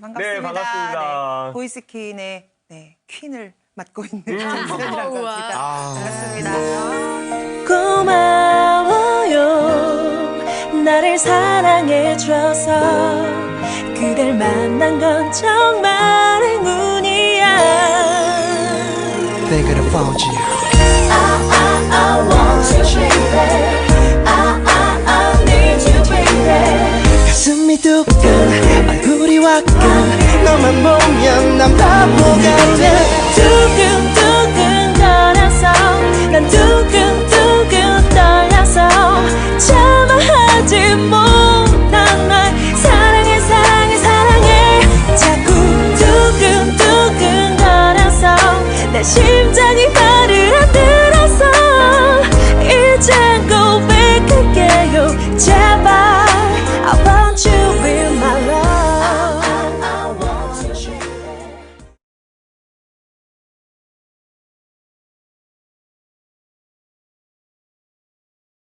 반갑습니다. 네, 반갑습니다. 네, 보이스킨의 네, 퀸을 맡고 있는 음. 정수현이라고 우와. 합니다. 아. 반갑습니다. 고마워요 나를 사랑해줘서 그댈 만난 건 정말 행운이야 They could have found you. I want you baby I, I, I need you baby 가슴이 두근 화끈 너만 보면 난 바보가 돼 두근두근 거려서 난 두근두근 떨려서 참아 하지 못한 널 사랑해 사랑해 사랑해 자꾸 두근두근 거려서 내 심.